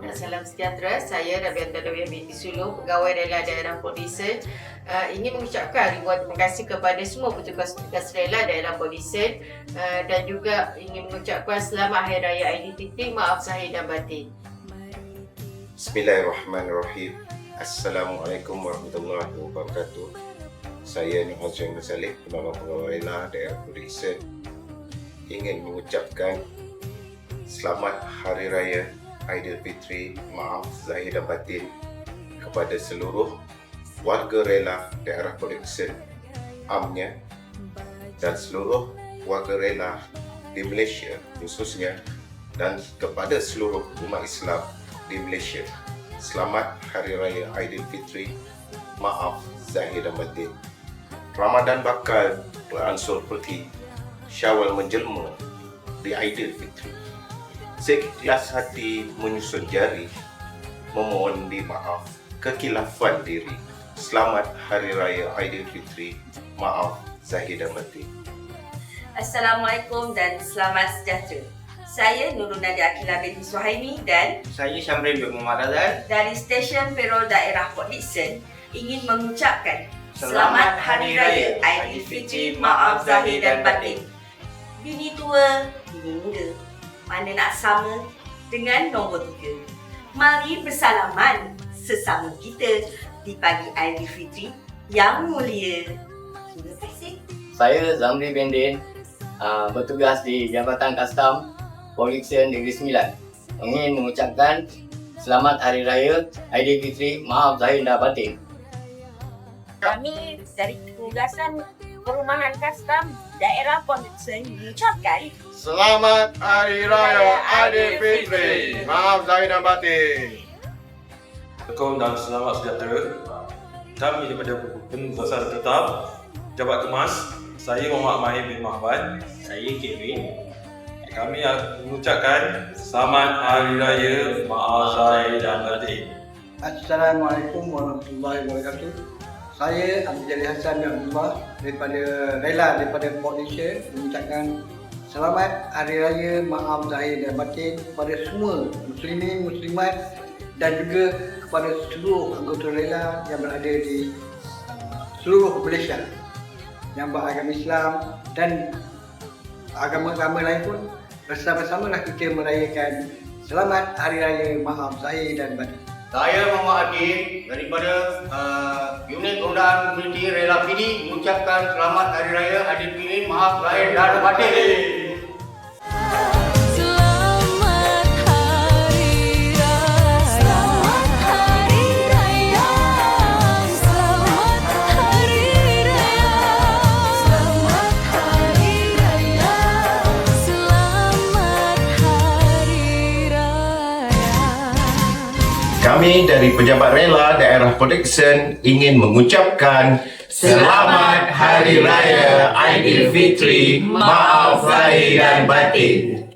Dan salam sejahtera. Saya Rabiata Dawiyah binti Sulu, pegawai rela daerah Polisen. Uh, ingin mengucapkan ribuan terima kasih kepada semua petugas-petugas rela daerah Polisen uh, dan juga ingin mengucapkan selamat Hari Raya Aidilfitri, maaf zahir dan batin. Bismillahirrahmanirrahim. Assalamualaikum warahmatullahi wabarakatuh. Saya Nur Hazrin Masalih, penolong pegawai rela daerah Polisen ingin mengucapkan selamat Hari Raya Aidilfitri, maaf zahir dan batin kepada seluruh warga rela daerah Polisen amnya dan seluruh warga rela di Malaysia khususnya dan kepada seluruh umat Islam di Malaysia. Selamat Hari Raya Aidilfitri, maaf zahir dan batin. Ramadan bakal beransur peti, Syawal menjelma di Aidilfitri. Seikhlas hati menyusun jari, memohon di maaf kekilafan diri. Selamat Hari Raya Aidilfitri, maaf zahir dan batin. Assalamualaikum dan selamat sejahtera. Saya Nurul Nadia Akila binti Suhaimi dan Saya Syamrin bin Muhammad dari Stesen Perol Daerah Port Dickson ingin mengucapkan Selamat Hari Raya Aidilfitri, maaf zahir dan batin. Bini tua, bini muda, mana nak sama dengan nombor tiga. Mari bersalaman sesama kita di pagi Aidilfitri yang mulia. Terima kasih. Saya Zamri bin Din, uh, bertugas di Jabatan Kastam Polisian Negeri Sembilan. Ingin mengucapkan Selamat Hari Raya Aidilfitri, maaf zahir dan batin. Kami dari tugasan Perumahan Kastam Daerah Pondoksen mengucapkan Selamat Hari Raya Aidilfitri, maaf zahir dan batin. Assalamualaikum dan selamat sejahtera. Kami daripada Pengurusan Tetap Jabat Kemas, saya Muhammad Mahir bin Mahban. Saya Kevin. Kami mengucapkan Selamat Hari Raya Maaf Zahir dan Batin. Assalamualaikum warahmatullahi wabarakatuh. Saya Abdul Jalil Hassan bin Abdullah daripada Rela daripada Port Malaysia mengucapkan selamat Hari Raya Maaf Zahir dan Batin kepada semua muslimin, muslimat dan juga kepada seluruh anggota Rela yang berada di seluruh Malaysia yang beragama Islam dan agama-agama lain pun bersama-samalah kita merayakan Selamat Hari Raya Maaf Zahir dan Batin. Saya Muhammad Adil daripada uh, Unit Perundaan Komuniti Rela PD mengucapkan selamat Hari Raya Aidilfitri, maaf zahir dan batin. Kami dari Pejabat Rela Daerah Protection ingin mengucapkan Selamat Hari Raya Aidilfitri, maaf zahir dan batin.